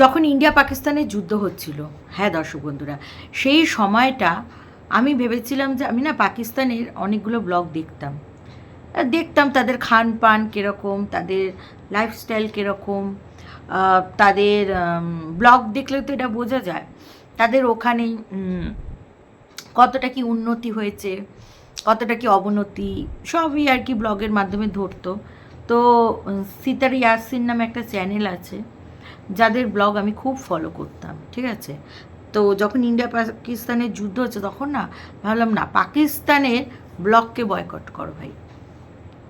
যখন ইন্ডিয়া পাকিস্তানের যুদ্ধ হচ্ছিল হ্যাঁ দর্শক বন্ধুরা, সেই সময়টা আমি ভেবেছিলাম যে আমি না পাকিস্তানের অনেকগুলো ব্লগ দেখতাম। দেখতাম তাদের খান পান কীরকম, তাদের লাইফস্টাইল কীরকম তাদের ব্লগ দেখলে তো এটা বোঝা যায়। তাদের ওখানে কতটা কি উন্নতি হয়েছে, কতটা কি অবনতি, সবই আর কি ব্লগের মাধ্যমে ধরতো। তো সিতার ইয়াসিন নামে একটা চ্যানেল আছে। যাদের ব্লগ আমি খুব ফলো করতাম, ঠিক আছে? তো যখন ইন্ডিয়া পাকিস্তানের যুদ্ধ হচ্ছে তখন না, ভাবলাম না, পাকিস্তানের ব্লগকে বয়কট করো ভাই।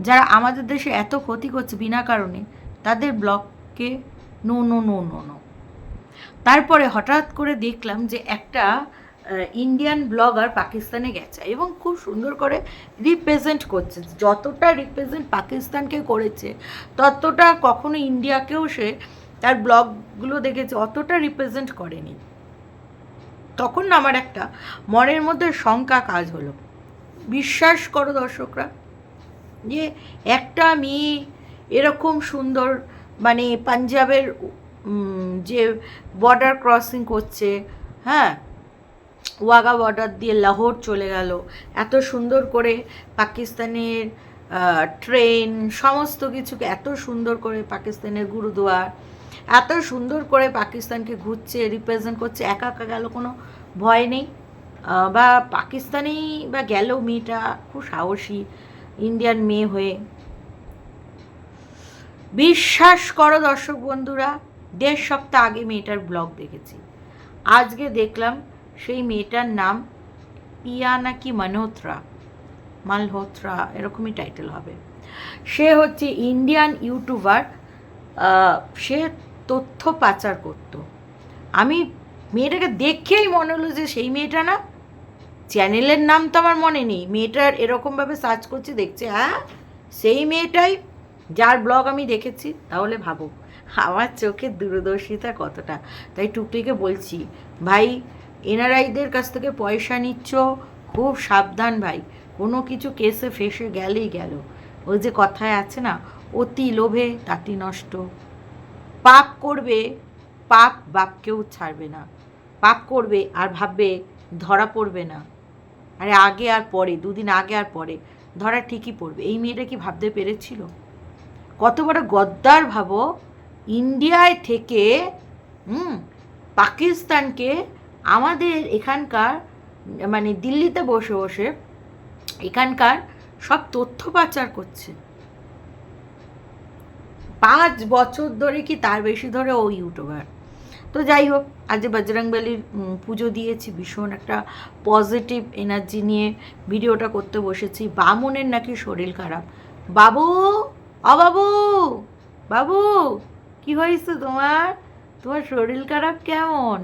যারা আমাদের দেশে এত ক্ষতি করছে বিনা কারণে, তাদের ব্লগকে no no no no no তারপরে হঠাৎ করে দেখলাম যে একটা ইন্ডিয়ান ব্লগার পাকিস্তানে গেছে এবং খুব সুন্দর করে রিপ্রেজেন্ট করছে। যতটা রিপ্রেজেন্ট পাকিস্তানকে করেছে, ততটা কখনো ইন্ডিয়াকেও সে তার ব্লগগুলো দেখেছি, অতটা রিপ্রেজেন্ট করেনি। তখন আমার একটা মনের মধ্যে শঙ্কা কাজ হলো। বিশ্বাস করো দর্শকরা, যে একটা মেয়ে এরকম সুন্দর মানে পাঞ্জাবের যে বর্ডার ক্রসিং করছে হ্যাঁ? ওয়াগা বর্ডার দিয়ে লাহোর চলে গেল, এত সুন্দর করে পাকিস্তানের ট্রেন সমস্ত কিছুকে এত সুন্দর করে পাকিস্তানের গুরুদুয়ার এত সুন্দর করে পাকিস্তানকে ঘুরছে রিপ্রেজেন্ট করছে, একা একা গেল কোনো ভয় নেই। বা পাকিস্তানেই বা গেল মেয়েটা খুব সাহসী ইন্ডিয়ান মেয়ে হয়ে। বিশ্বাস করো দর্শক বন্ধুরা, দেড় সপ্তাহ আগে মেয়েটার ব্লগ দেখেছি। আজকে দেখলাম সেই মেয়েটার নাম পিয়া নাকি মালহোত্রা মালহোত্রা এরকমই টাইটেল হবে। সে হচ্ছে ইন্ডিয়ান ইউটিউবার সে তথ্য পাচার করতো। আমি মেয়েটাকে দেখেই মনে হলো যে সেই মেয়েটা না, চ্যানেলের নাম তো আমার মনে নেই, মেয়েটার এরকমভাবে সার্চ করছি, দেখছে হ্যাঁ সেই মেয়েটাই যার ব্লগ আমি দেখেছি, তাহলে ভাবো, আমার চোখে দূরদর্শিতা কতটা? তাই টুকটিকে বলছি, ভাই, এনআরআইদের কাছ থেকে পয়সা নিচ্ছ, খুব সাবধান ভাই, কোনো কিছু কেসে ফেসে গেলেই গেল। ওই যে কথায় আছে না, অতি লোভে তাতি নষ্ট। পাপ করবে, পাপ বাপকেও ছাড়বে না। পাপ করবে আর ভাববে ধরা পড়বে না। আরে আগে আর পরে, দুদিন আগে আর পরে, ধরা ঠিকই পড়বে। এই মেয়েটা কি ভাবতে পেরেছিল? কত বড় গদ্দার ভাবো। ইন্ডিয়ায় থেকে, হুম, পাকিস্তানকে আমাদের এখানকার মানে দিল্লিতে বসে বসে এখানকার সব তথ্য পাচার করছে। পাঁচ বছর ধরে কি তার বেশি ধরে ও ইউটিউবার? তো যাই হোক আজ বজরংবলির পুজো দিয়েছি, ভীষণ একটা পজিটিভ এনার্জি নিয়ে ভিডিওটা করতে বসেছি। বামনের নাকি শরীর খারাপ। বাবু, অ বাবু বাবু, কি হয়েছে তোমার? তোমার শরীর খারাপ কেমন?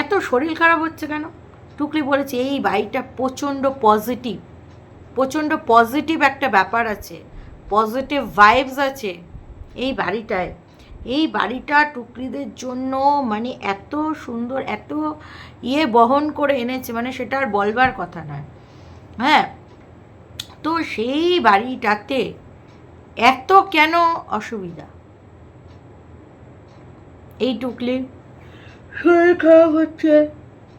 এত শরীর খারাপ হচ্ছে কেন? টুকলি বলেছে, এই বাড়িটা প্রচণ্ড পজিটিভ প্রচণ্ড পজিটিভ একটা ব্যাপার আছে। পজিটিভ ভাইবস আছে এই বাড়িটায়। এই বাড়িটা টুকরিদের জন্য মানে এত সুন্দর এত ইয়ে বহন করে এনেছে মানে সেটা আর বলবার কথা নয়। হ্যাঁ তো সেই বাড়িটাতে এত কেন অসুবিধা? এই টুকলি। শরীর খারাপ হচ্ছে।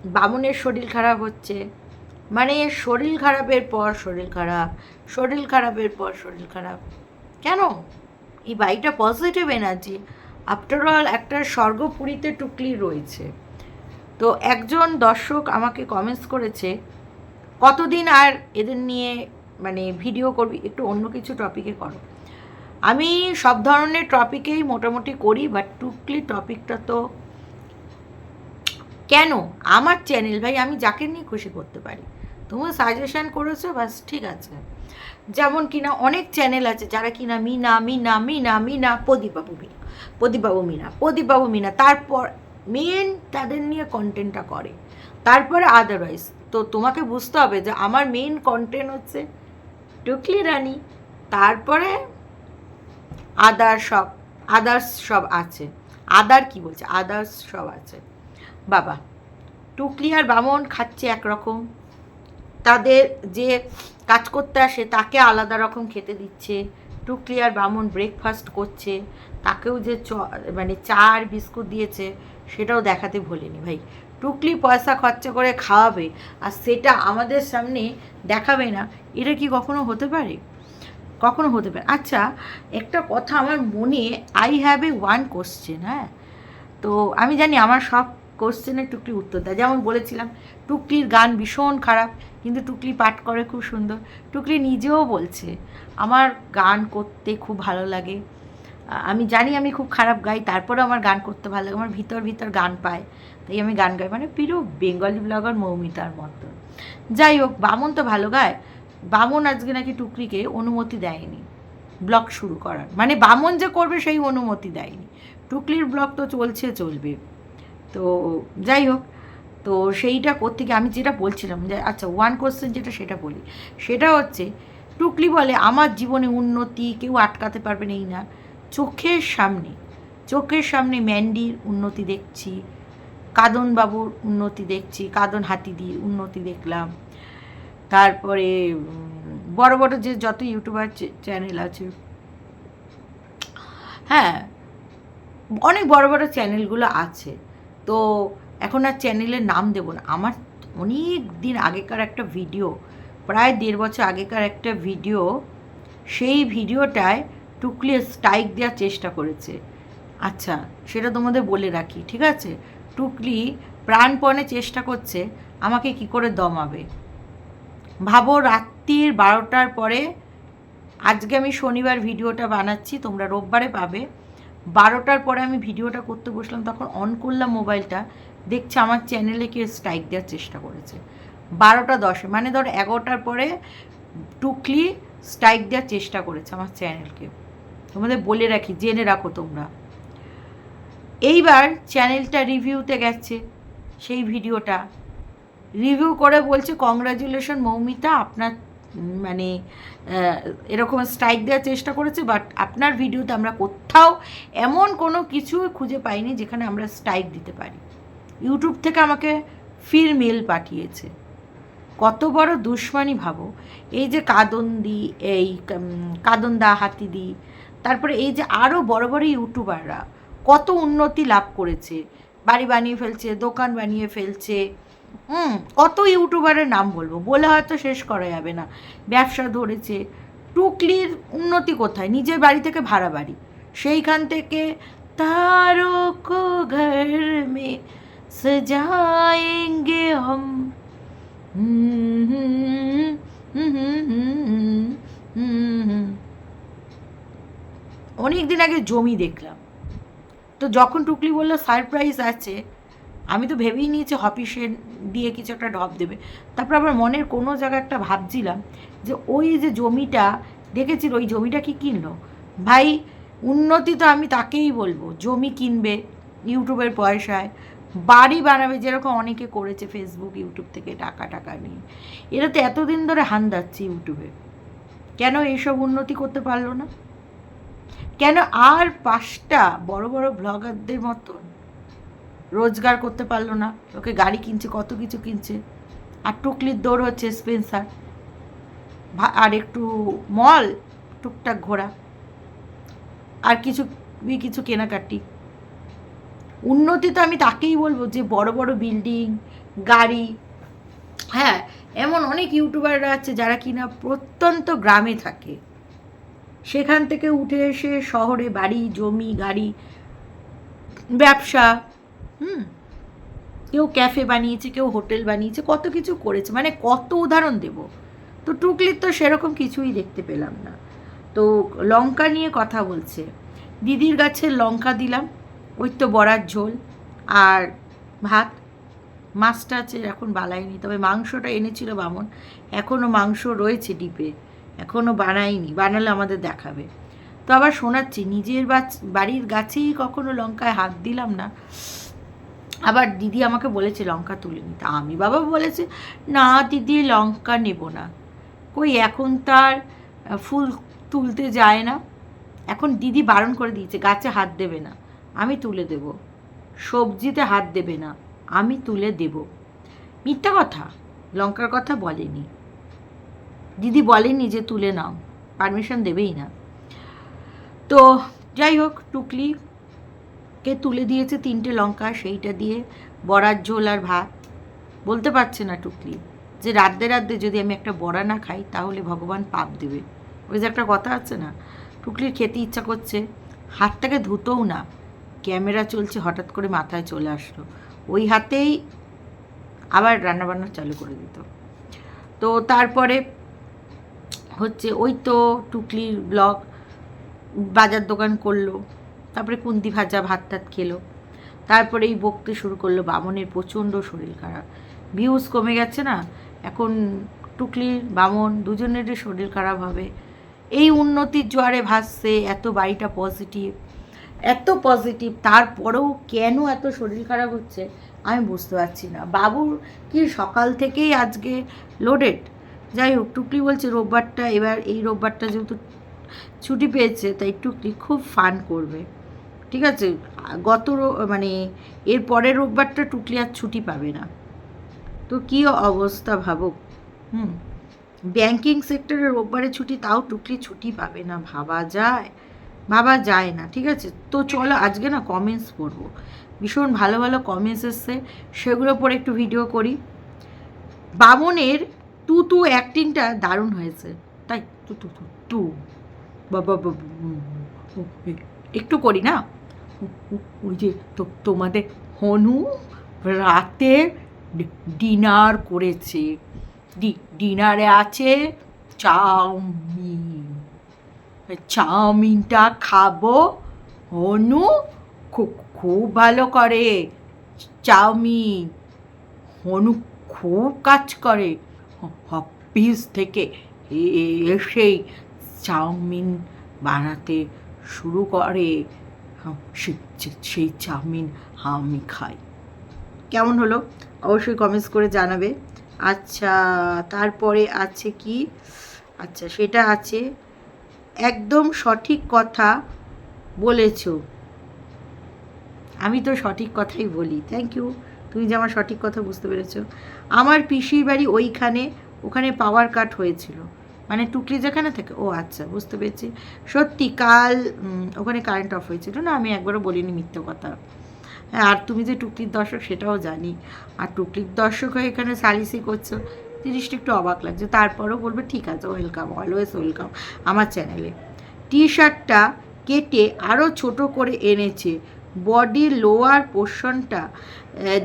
বামুনের শরীর খারাপ হচ্ছে। মানে শরীর খারাপের পর শরীর খারাপ। শরীর খারাপের পর শরীর খারাপ। কেন? এই বাড়িটা পজিটিভ এনার্জি আফটার অল একটা স্বর্গপুরীতে টুকলি রয়েছে। তো একজন দর্শক আমাকে কমেন্টস করেছে, কতদিন আর এদের নিয়ে মানে ভিডিও করবি? একটু অন্য কিছু টপিকে করো। আমি সব ধরনের টপিকেই মোটামুটি করি বাট টুকলি টপিকটা তো কেন? আমার চ্যানেল ভাই, আমি যাকে নিয়ে খুশি করতে পারি। তুমি সাজেশন করেছ বাস ঠিক আছে। যেমন কিনা অনেক চ্যানেল আছে যারা কিনা মিনা মিনা মিনা মিনা, প্রদীপবাবু মিনা প্রদীপবাবু মিনা প্রদীপবাবু, মিনা, তারপর মেন তাদের নিয়ে কন্টেন্টটা করে। তারপরে আদারওয়াইজ তো তোমাকে বুঝতে হবে যে আমার মেন কন্টেন্ট হচ্ছে টুকলি রানী, তারপরে আদার সব আদার্স সব আছে। আদার কি বলছে? আদার্স সব আছে। বাবা, টুকলি আর বামন খাচ্ছে একরকম। তাদের যে কাজ করতে আসে তাকে আলাদা রকম খেতে দিচ্ছে টুকলি আর বামন ব্রেকফাস্ট করছে, তাকেও যে চ মানে চা আর বিস্কুট দিয়েছে, সেটাও দেখাতে ভুলিনি ভাই। টুকলি পয়সা খরচা করে খাওয়াবে, আর সেটা আমাদের সামনে দেখাবে না, এটা কি কখনো হতে পারে? কখনো হতে পারে। আচ্ছা একটা কথা আমার মনে I have a one question হ্যাঁ? তো আমি জানি আমার সব কোশ্চেনের টুকলি উত্তর দেয়। যেমন বলেছিলাম, টুকলির গান ভীষণ খারাপ, কিন্তু টুকলি পাঠ করে খুব সুন্দর। টুকলি নিজেও বলছে, আমার গান করতে খুব ভালো লাগে। আমি জানি আমি খুব খারাপ গাই তারপরে আমার গান করতে ভালো লাগে, আমার ভিতর ভিতর গান পায়। তাই আমি গান গাই। মানে পুরো বেঙ্গলি ব্লগার মৌমিতার মতো। যাই হোক, বামন তো ভালো গায়। বামন আজকে নাকি টুকরিকে অনুমতি দেয়নি। ব্লগ শুরু করার। মানে বামন যে করবে সেই অনুমতি দেয়নি। টুকলির ব্লগ তো চলছে, চলবে। তো যাই হোক, তো সেইটা গিয়ে আমি যেটা বলছিলাম যে আচ্ছা ওয়ান কোশ্চেন যেটা সেটা বলি। সেটা হচ্ছে, টুকলি বলে, আমার জীবনে উন্নতি কেউ আটকাতে পারবে এই না। চোখের সামনে চোখের সামনে ম্যান্ডির উন্নতি দেখছি কাদন বাবুর উন্নতি দেখছি, কাদন হাতিদির উন্নতি দেখলাম। তারপরে বড় বড় যে যত ইউটিউবার চ্যানেল আছে হ্যাঁ অনেক বড় বড় চ্যানেলগুলো আছে। তো এখন আর চ্যানেলের নাম দেবো না। আমার অনেক দিন আগেকার একটা ভিডিও প্রায় দেড় বছর আগেকার একটা ভিডিও সেই ভিডিওটায় টুকলি স্ট্রাইক দেওয়ার চেষ্টা করেছে। আচ্ছা সেটা তোমাদের বলে রাখি, ঠিক আছে? টুকলি প্রাণপণে চেষ্টা করছে, আমাকে কি করে দমাবে? ভাবো রাত্রির বারোটার পরে, আজকে আমি শনিবার ভিডিওটা বানাচ্ছি, তোমরা রোববারে পাবে। বারোটার পরে আমি ভিডিওটা করতে বসলাম, তখন অন করলাম মোবাইলটা, দেখছি আমার চ্যানেলে কেউ স্ট্রাইক দেওয়ার চেষ্টা করেছে। বারোটা দশে মানে ধর এগারোটার পরে টুকলি স্ট্রাইক দেওয়ার চেষ্টা করেছে আমার চ্যানেলকে তোমাদের বলে রাখি, জেনে রাখো তোমরা। এইবার চ্যানেলটা রিভিউতে গেছে, সেই ভিডিওটা। রিভিউ করে বলছে কংগ্রাচুলেশন মৌমিতা, আপনার মানে এরকম স্ট্রাইক দেওয়ার চেষ্টা করেছে বাট আপনার ভিডিওতে আমরা কোথাও এমন কোনো কিছু খুঁজে পাইনি যেখানে আমরা স্ট্রাইক দিতে পারি। ইউটিউব থেকে আমাকে ফির মেল পাঠিয়েছে। কত বড় দুশ্মনী ভাবো। এই যে কাদন্দি, এই কাদন্দা, হাতিদি, তারপরে এই যে আরও বড় বড় ইউটিউবাররা কত উন্নতি লাভ করেছে। বাড়ি বানিয়ে ফেলছে, দোকান বানিয়ে ফেলছে হুম, কত ইউটিউবারের নাম বলব, বলে হয়তো শেষ করা যাবে না। ব্যবসা ধরেছে, টুকলির উন্নতি কোথায়? নিজের বাড়ি থেকে ভাড়া বাড়ি। সেইখান থেকে তারো ঘর মে সজায়েঙ্গে হুম। অনেক দিন আগে জমি দেখলাম। তো যখন টুকলি বলল, সারপ্রাইজ আছে আমি তো ভেবেই নিয়েছি হপিসে দিয়ে কিছু একটা ঢপ দেবে। তারপর আবার মনের কোনো জায়গায় একটা ভাবছিলাম যে ওই যে জমিটা, দেখেছিল ওই জমিটা কি কিনলো? ভাই, উন্নতি তো আমি তাকেই বলব। জমি কিনবে ইউটিউবের পয়সায়। বাড়ি বানাবে যেরকম অনেকে করেছে ফেসবুক ইউটিউব থেকে টাকা টাকা নিয়ে। এরা তো এতদিন ধরে হান দাচ্ছে ইউটিউবে কেন এইসব উন্নতি করতে পারল না? কেন আর পাঁচটা বড় বড় ব্লগারদের মতন রোজগার করতে পারল না। ওকে গাড়ি কিনছে, কত কিছু কিনছে। আর টুকলির দৌড় হচ্ছে স্পেন্সার আর একটু মল টুকটাক ঘোরা। আর কিছু কিছু কেনাকাটি। উন্নতি তো আমি তাকেই বলব যে বড় বড় বিল্ডিং গাড়ি। হ্যাঁ এমন অনেক ইউটিউবাররা আছে যারা কিনা প্রত্যন্ত গ্রামে থাকে। সেখান থেকে উঠে এসে শহরে বাড়ি, জমি, গাড়ি, ব্যবসা হুম। কেউ ক্যাফে বানিয়েছে, কেউ হোটেল বানিয়েছে, কত কিছু করেছে মানে কত উদাহরণ দেব। তো টুকলির তো সেরকম কিছুই দেখতে পেলাম না। তো লঙ্কা নিয়ে কথা বলছে। দিদির গাছের লঙ্কা দিলাম, ওই তো বড়ার ঝোল আর ভাত। মাছটা আছে, এখন বালাইনি তবে মাংসটা এনেছিল বামন। এখনও মাংস রয়েছে ডিপে, এখনও বানাইনি, বানালে আমাদের দেখাবে। তো আবার শোনাচ্ছি, নিজের বাড়ির গাছেই কখনো লঙ্কায় হাত দিলাম না। আবার দিদি আমাকে বলেছে, লঙ্কা তুলে নিতে আমি বাবা বলেছে, না দিদি, লঙ্কা নেব না। কই এখন তার ফুল তুলতে যায় না। এখন দিদি বারণ করে দিয়েছে, গাছে হাত দেবে না, আমি তুলে দেব। সবজিতে হাত দেবে না, আমি তুলে দেব। মিথ্যা কথা, লঙ্কার কথা বলেনি। দিদি বলেনি যে তুলে নাও, পারমিশন দেবেই না। তো যাই হোক টুকলিকে তুলে দিয়েছে তিনটে লঙ্কা, সেইটা দিয়ে বড়ার ঝোল আর ভাত। বলতে পারছে না টুকলি যে রাধে রাধে যদি আমি একটা বড়া না খাই, তাহলে ভগবান পাপ দেবে। ওই যে একটা কথা আছে না, টুকলির খেতে ইচ্ছা করছে, হাতটাকে ধুতোও না। ক্যামেরা চলছে, হঠাৎ করে মাথায় চলে আসলো। ওই হাতেই আবার রান্নাবান্না চালু করে দিত। তো তারপরে হচ্ছে ওই তো টুকলির ব্লগ, বাজার দোকান করল। তারপরে কুন্দি ভাজা ভাত টাত খেলো। তারপরে এই বকতে শুরু করল বামনের প্রচণ্ড শরীর খারাপ। ভিউজ কমে গেছে না? এখন টুকলি, বামন দুজনেরই শরীর খারাপ হবে। এই উন্নতির জোয়ারে ভাসছে, এত বাড়িটা পজিটিভ এত পজিটিভ তারপরেও কেন এত শরীর খারাপ হচ্ছে আমি বুঝতে পারছি না। বাবুর কি সকাল থেকেই আজকে লোডেড যাই হোক, টুকলি বলছে রোববারটা, এবার এই রোববারটা যেহেতু ছুটি পেয়েছে, তাই টুকলি খুব ফান করবে। ঠিক আছে? গত মানে এর পরের রোববারটা টুকলি আর ছুটি পাবে না। তো কী অবস্থা ভাবো? হুম। ব্যাংকিং সেক্টরে রোববারে ছুটি, তাও টুকলি ছুটি পাবে না। ভাবা যায়। ভাবা যায় না, ঠিক আছে? তো চলো আজকে না কমেন্টস পড়ব। ভীষণ ভালো ভালো কমেন্টস এসছে। সেগুলো পরে একটু ভিডিও করি। বামনের টু টু অ্যাক্টিংটা দারুণ হয়েছে। তাই টু টু টু টু বাবা একটু করি না? ওই যে তোমাদের হনু রাতে ডিনার করেছে। ডিনারে আছে চাউমিন। চাউমিনটা খাব, হনু খুব খুব ভালো করে চাউমিন। হনু খুব কাজ করে। অফিস থেকে এসেই চাউমিন বানাতে শুরু করে। সেই চাউমিন আমি খাই। কেমন হলো? অবশ্যই কমেন্টস করে জানাবে। আচ্ছা তারপরে আছে কি? আচ্ছা সেটা আছে। একদম সঠিক কথা বলেছ। আমি তো সঠিক কথাই বলি। থ্যাংক ইউ তুমি যে আমার সঠিক কথা বুঝতে পেরেছ। আমার পিসির বাড়ি ওইখানে, ওখানে পাওয়ার কাট হয়েছিল। মানে টুকলি যেখানে থাকে, ও আচ্ছা বুঝতে পেরেছি। সত্যি, কাল ওখানে কারেন্ট অফ হয়েছিল না? আমি একবারও বলিনি মিথ্যে কথা। হ্যাঁ আর তুমি যে টুকলির দর্শক, সেটাও জানি। আর টুকলির দর্শক হয়ে এখানে সালিসি করছ, জিনিসটা একটু অবাক লাগছে। তারপরেও বলবে, ঠিক আছে ওয়েলকাম অলওয়েজ ওয়েলকাম আমার চ্যানেলে টি শার্টটা কেটে আরও ছোট করে এনেছে। বডির লোয়ার পোর্শনটা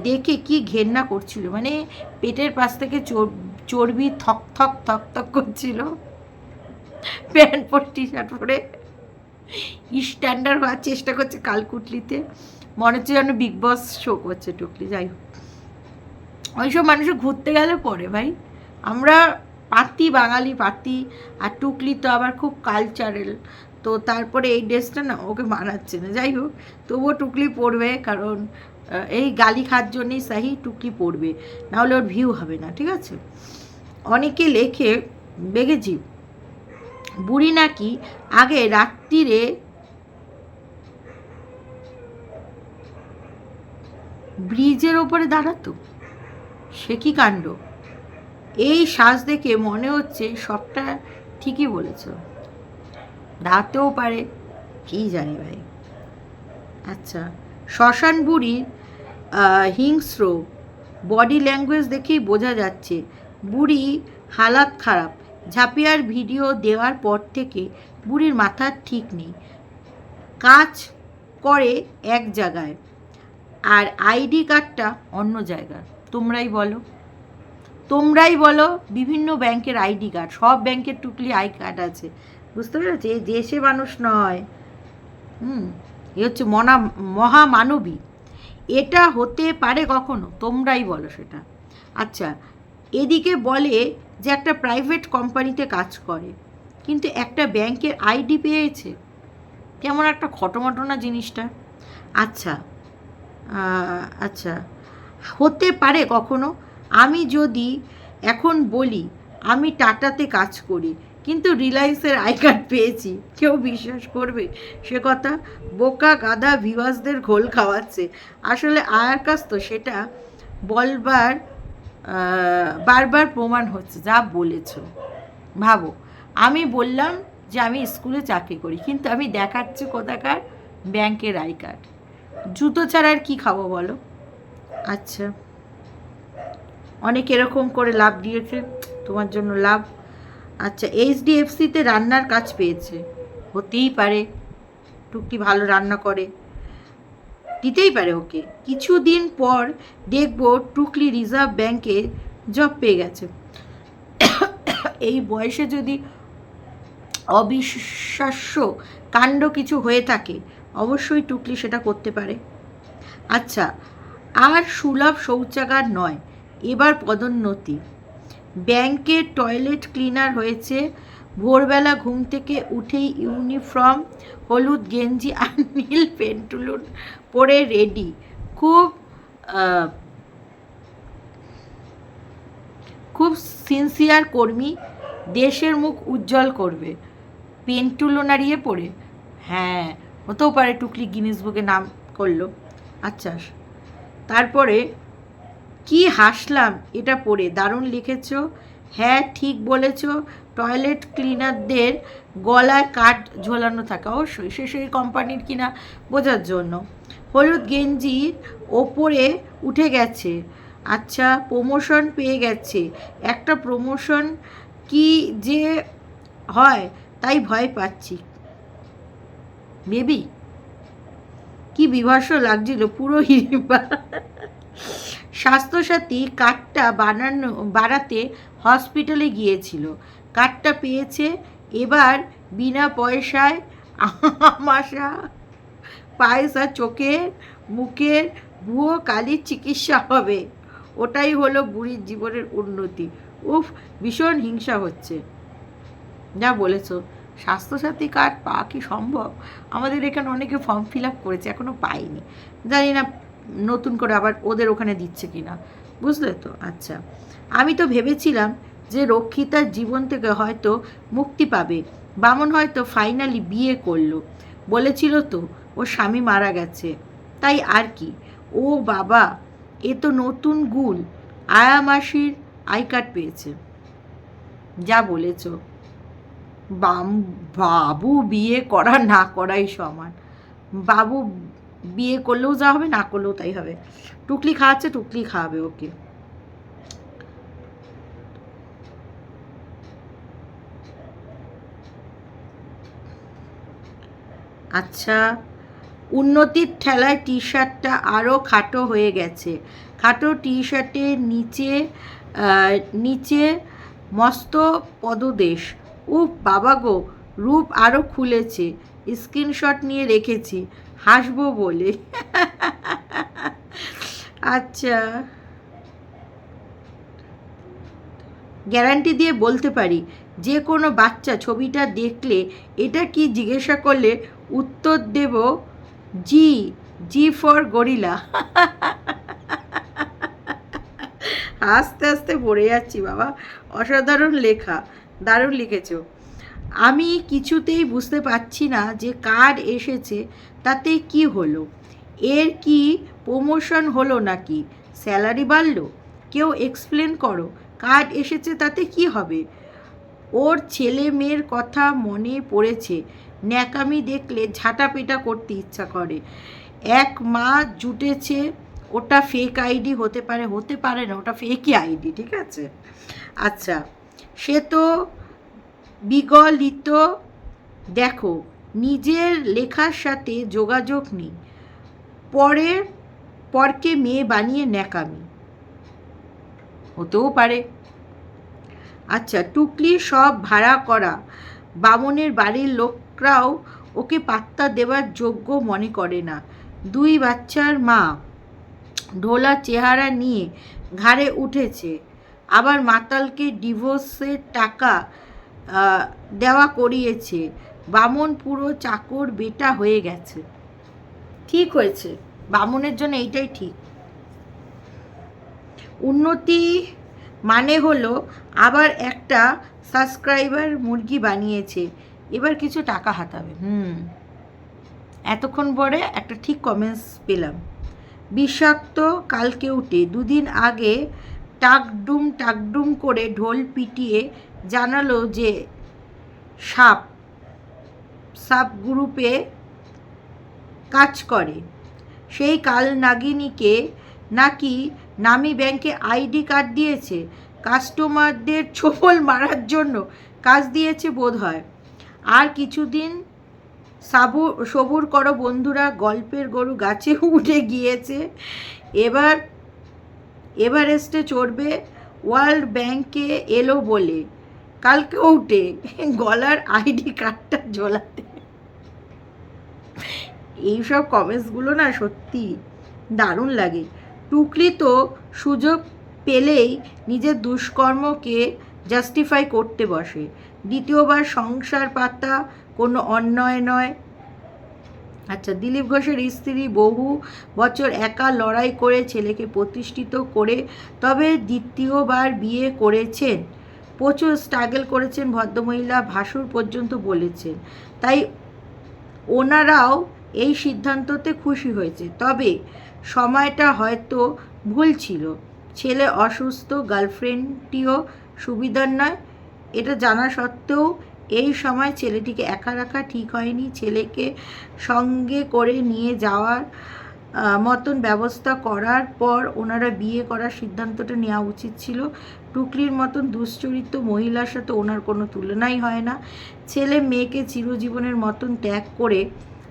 দেখে কি ঘেন্না করছিল? মানে পেটের পাশ থেকে চর- চর্বি থক থক থক থক করছিল। প্যান্ট পরে টি শার্ট পরে। স্ট্যান্ডার্ড হওয়ার চেষ্টা করছে কালকুটলিতে। মনে হচ্ছে যেন বিগ বস শো করছে টুকলি, যাই হোক। ওইসব মানুষ ঘুরতে গেলে পরে ভাই। আমরা পাতি, বাঙালি পাতি, আর টুকলি তো আবার খুব কালচারাল তো তারপরে এই ড্রেসটা না ওকে মানাচ্ছে না, যাই হোক। তবুও টুকলি পরবে, কারণ এই গালি খাওয়ার জন্যই সাহি টুকলি পরবে, নাহলে ওর ভিউ হবে না, ঠিক আছে? অনেকে লেখে বেগেছি বুড়ি নাকি আগে রাত্রিরে ব্রিজের ওপরে দাঁড়াতো? সে কি কাণ্ড? এই সাজ দেখে মনে হচ্ছে সবটা ঠিকই বলেছ। দাঁড়াতেও পারে, কি জানি ভাই। আচ্ছা শ্মশান বুড়ির হিংস্র। বডি ল্যাঙ্গুয়েজ দেখেই বোঝা যাচ্ছে। বুড়ি হালাত খারাপ। ঝাঁপিয়ার ভিডিও দেওয়ার পর থেকে বুড়ির মাথার ঠিক নেই। কাজ করে এক জায়গায় আর আইডি কার্ডটা অন্য জায়গায় তোমরাই বলো। তোমরাই বলো বিভিন্ন ব্যাংকের আইডি কার্ড। সব ব্যাংকের টুকলি আই কার্ড আছে। বুঝতে পেরেছি? এই দেশে মানুষ নয়। হুম, এ হচ্ছে মনা, মহামানবী। এটা হতে পারে কখনো? তোমরাই বলো সেটা। আচ্ছা এদিকে বলে যে একটা প্রাইভেট কোম্পানিতে কাজ করে, কিন্তু একটা ব্যাংকের আইডি পেয়েছে। কেমন একটা খটোমটো জিনিসটা। আচ্ছা আচ্ছা হতে পারে কখনো? আমি যদি এখন বলি, আমি টাটাতে কাজ করি কিন্তু রিলায়েন্সের আই কার্ড পেয়েছি। কেউ বিশ্বাস করবে, সে কথা বোকা গাধা ভিওয়াসদের ঘোল খাওয়াচ্ছে। আসলে আয়ার কাজ তো সেটা বলবার বারবার প্রমাণ হচ্ছে, যা বলেছ। ভাবো, আমি বললাম যে আমি স্কুলে চাকরি করি, কিন্তু আমি দেখাচ্ছি কোথাকার ব্যাংকের আই কার্ড জুতো ছাড়া আর কী খাব বলো? আচ্ছা। অনেক এরকম করে লাভ দিয়েছে, তোমার জন্য লাভ আচ্ছা এইচডিএফসিতে রান্নার কাজ পেয়েছে। হতেই পারে। টুকটি ভালো রান্না করে। দিতেই পারে ওকে। কিছুদিন পর দেখব টুকলি রিজার্ভ ব্যাংকে জব পেয়ে গেছে। এই বয়সে যদি অবিশ্বাস্য কাণ্ড কিছু হয়ে থাকে, অবশ্যই টুকলি সেটা করতে পারে। আচ্ছা আর সুলভ শৌচাগার নয়, এবার পদোন্নতি। ব্যাংকের টয়লেট ক্লিনার হয়েছে। ভোরবেলা ঘুম থেকে উঠেই ইউনিফর্ম, হলুদ গেঞ্জি আর নীল পেন্টুলুন পরে রেডি। খুব খুব সিনসিয়ার কর্মী, দেশের মুখ উজ্জ্বল করবে। পেন্টুলো নাড়িয়ে পড়ে। হ্যাঁ হতেও পারে টুকলি গিনিস বুকে নাম করল। আচ্ছা তারপরে কি হাসলাম, এটা পড়ে। দারুণ লিখেছ। হ্যাঁ ঠিক বলেছ। টয়লেট ক্লিনারদের গলায় কাঠ ঝোলানো থাকে অবশ্যই। সে সেই কোম্পানির কিনা বোঝার জন্য। হলুদ গেঞ্জির ওপরে উঠে গেছে। আচ্ছা প্রমোশন পেয়ে গেছে। একটা প্রমোশন কি যে হয়, তাই ভয় পাচ্ছি। বেবি কি বিভৎস লাগছিল পুরো হিরিম্বা স্বাস্থ্যসাথী কার্ডটা বানানো বাড়াতে হসপিটালে গিয়েছিল। কার্ডটা পেয়েছে, এবার বিনা পয়সায় আমাশা, পায়সা চোখের, মুখের, ভুয়ো কালির চিকিৎসা হবে। ওটাই হলো বুড়ির জীবনের উন্নতি। উফ, ভীষণ হিংসা হচ্ছে। যা বলেছ, স্বাস্থ্যসাথী কার্ড পাওয়া কি সম্ভব? আমাদের এখানে অনেকে ফর্ম ফিল আপ করেছে এখনও পাইনি। জানি না নতুন করে আবার ওদের ওখানে দিচ্ছে কি না বুঝলে তো? আচ্ছা। আমি তো ভেবেছিলাম যে রক্ষিতার জীবন থেকে হয়তো মুক্তি পাবে। বামন হয়তো ফাইনালি বিয়ে করল। বলেছিল তো, ওর স্বামী মারা গেছে। তাই আর কি? ও বাবা, এ তো নতুন গুণ আয়া মাসির আই কার্ড পেয়েছে। যা বলেছ। বাম, বাবু বিয়ে করা না করাই সমান। বাবু বিয়ে করলেও যা হবে, না করলেও তাই হবে। টুকলি খাওয়াচ্ছে, টুকলি খাওয়াবে ওকে। আচ্ছা উন্নতির ঠেলায় টি শার্টটা আরও খাটো হয়ে গেছে। খাটো টি শার্টের নিচে নিচে মস্ত পদদেশ। উফ, বাবা গো, রূপ আরও খুলেছে। স্ক্রিনশট নিয়ে রেখেছি। হাসবো বলে। আচ্ছা। গ্যারান্টি দিয়ে বলতে পারি, যে কোনো বাচ্চা ছবিটা দেখলে এটা কি জিজ্ঞাসা করলে উত্তর দেব, জি জি ফর গরিলা। আস্তে আস্তে পড়ে যাচ্ছি বাবা। অসাধারণ লেখা, দারুণ লিখেছ। আমি কিছুতেই বুঝতে পারছি না যে কার্ড এসেছে তাতে কি হলো? এর কি প্রমোশন হলো নাকি? স্যালারি বাড়লো? কেউ এক্সপ্লেন করো কার্ড এসেছে তাতে কি হবে? ওর ছেলে মেয়ের কথা মনে পড়েছে, ন্যাকামি দেখলে ঝাঁটাপেটা করতে ইচ্ছা করে। এক মা জুটেছে, ওটা ফেক আইডি হতে পারে হতে পারে না, ওটা ফেকই আইডি ঠিক আছে? আচ্ছা সে তো বিগলিত, দেখো নিজের লেখার সাথে যোগাযোগ নেই। পরে, পরকে মেয়ে বানিয়ে ন্যাকামি। হতেও পারে। আচ্ছা টুকলি সব ভাড়া করা বামনের বাড়ির লোকরাও ওকে পাত্তা দেওয়ার যোগ্য মনে করে না। দুই বাচ্চার মা ঢোলা চেহারা নিয়ে ঘাড়ে উঠেছে। আবার মাতালকে ডিভোর্সের টাকা দেওয়া করিয়েছে। বামন পুরো চাকর বেটা হয়ে গেছে। ঠিক হয়েছে। বামনের জন্য এইটাই ঠিক। উন্নতি মানে হলো আবার একটা সাবস্ক্রাইবার মুরগি বানিয়েছে। এবার কিছু টাকা হাতাবে। হুম। এতক্ষণ পরে একটা ঠিক কমেন্টস পেলাম। বিষাক্ত কালকে উঠে দুদিন আগে টাকডুম টাকডুম করে ঢোল পিটিয়ে জানালো যে সাপ সাবগ্রুপে কাজ করে। সেই কাল নাগিনীকে নাকি নামি ব্যাংকে আইডি কার্ড দিয়েছে। কাস্টমারদের ছোবল মারার জন্য কাজ দিয়েছে বোধ হয় আর কিছুদিন সাবু, সবুর করো বন্ধুরা, গল্পের গরু গাছে উঠে গিয়েছে। এবার, এভারেস্টে চড়বে, ওয়ার্ল্ড ব্যাংকে এলো বলে। কালকে উঠে গলার আইডি কার্ডটা ঝোলাতে এইসব কমেন্টসগুলো না সত্যি দারুণ লাগে। টুকলি তো সুযোগ পেলেই নিজের দুষ্কর্মকে জাস্টিফাই করতে বসে। দ্বিতীয়বার সংসার পাতা কোনো অন্যায় নয়। আচ্ছা দিলীপ ঘোষের স্ত্রী বহু বছর একা লড়াই করে ছেলেকে প্রতিষ্ঠিত করে, তবে দ্বিতীয়বার বিয়ে করেছেন। প্রচুর স্ট্রাগল করেছেন ভদ্রমহিলা ভাসুর পর্যন্ত বলেছেন। তাই ওনারাও এই সিদ্ধান্ততে খুশি হয়েছে। তবে সময়টা হয়তো ভুল ছিল। ছেলে অসুস্থ, গার্লফ্রেন্ডটিও সুবিধার নয়। এটা জানা সত্ত্বেও এই সময় ছেলেটিকে একা রাখা ঠিক হয়নি। ছেলেকে সঙ্গে করে নিয়ে যাওয়ার মতন ব্যবস্থা করার পর ওনারা বিয়ে করার সিদ্ধান্তটা নেওয়া উচিত ছিল। টুকলির মতন দুশ্চরিত্র মহিলার সাথে ওনার কোনো তুলনাই হয় না। ছেলে মেয়েকে চিরজীবনের মতন ত্যাগ করে,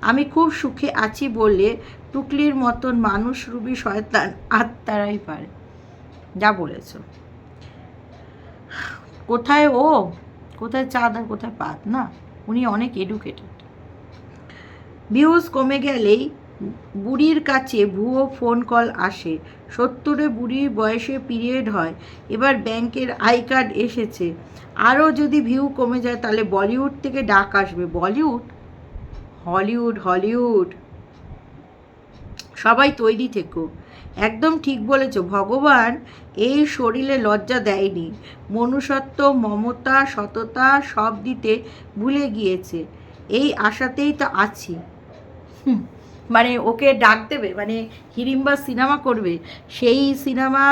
আমি খুব সুখে আছি বললে টুকলির মতন মানুষ রূপী শয়তান আত্মারাই পারে। যা বলেছ। কোথায় ও? কোথায় চাঁদ আর কোথায় পাত না? উনি অনেক এডুকেটেড ভিউজ কমে গেলেই বুড়ির কাছে ভুয়ো ফোন কল আসে। সত্তরে বুড়ির বয়সে পিরিয়ড হয় এবার ব্যাংকের আই কার্ড এসেছে। আরও যদি ভিউ কমে যায় তাহলে বলিউড থেকে ডাক আসবে। বলিউড? Hollywood Hollywood. সবাই তৈরি থেকো। একদম ঠিক বলেছ। ভগবান এই শরীরে লজ্জা দেয়নি। মনুষ্যত্ব মমতা সততা সব দিতে ভুলে গিয়েছে। এই আশাতেই তো আছি। হুম, মানে ওকে ডাক দেবে মানে হিড়িম্বা সিনেমা করবে, সেই সিনেমা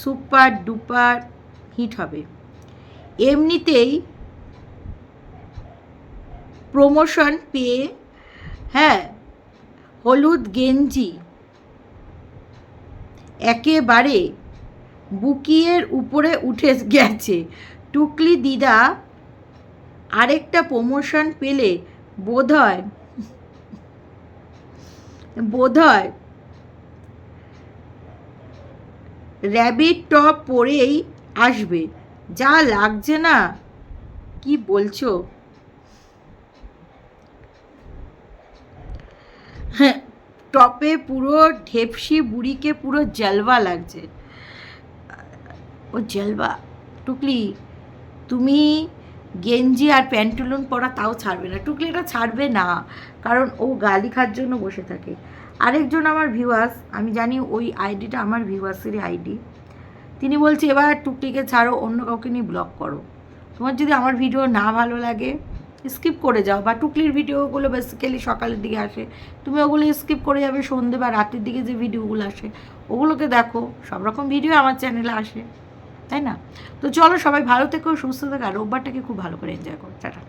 সুপার ডুপার হিট হবে। এমনিতেই প্রমোশন পেয়ে হ্যাঁ হলুদ গেঞ্জি একেবারে বুকিয়ের উপরে উঠে গেছে। টুকলি দিদা আরেকটা প্রমোশন পেলে বোধহয় বোধহয় র্যাবিট টপ পরেই আসবে। যা লাগছে না, কি বলছো? হ্যাঁ টপে পুরো ঢেপসি বুড়িকে পুরো জলবা লাগছে। ও জলবা টুকলি, তুমি গেঞ্জি আর প্যান্টুলুন পরা তাও ছাড়বে না। টুকলিটা ছাড়বে না, কারণ ও গালি খাওয়ার জন্য বসে থাকে। আরেকজন আমার ভিউয়ার্স আমি জানি ওই আইডিটা আমার ভিউয়ার্সেরই আইডি তিনি বলছে, এবার টুকলিকে ছাড়ো, অন্য কাউকে নিয়ে ব্লগ করো। তোমার যদি আমার ভিডিও না ভালো লাগে স্কিপ করে যাও বা টুকলির ভিডিওগুলো বেসিক্যালি সকালের দিকে আসে। তুমি ওগুলো স্কিপ করে যাবে সন্ধে বা রাতের দিকে যে ভিডিওগুলো আসে, ওগুলোকে দেখো। সব রকম ভিডিও আমার চ্যানেলে আসে। তাই না? তো চলো সবাই ভালো থেকো, সুস্থ থেকো, আর রোববারটাকে খুব ভালো করে এনজয় করো। টাটা।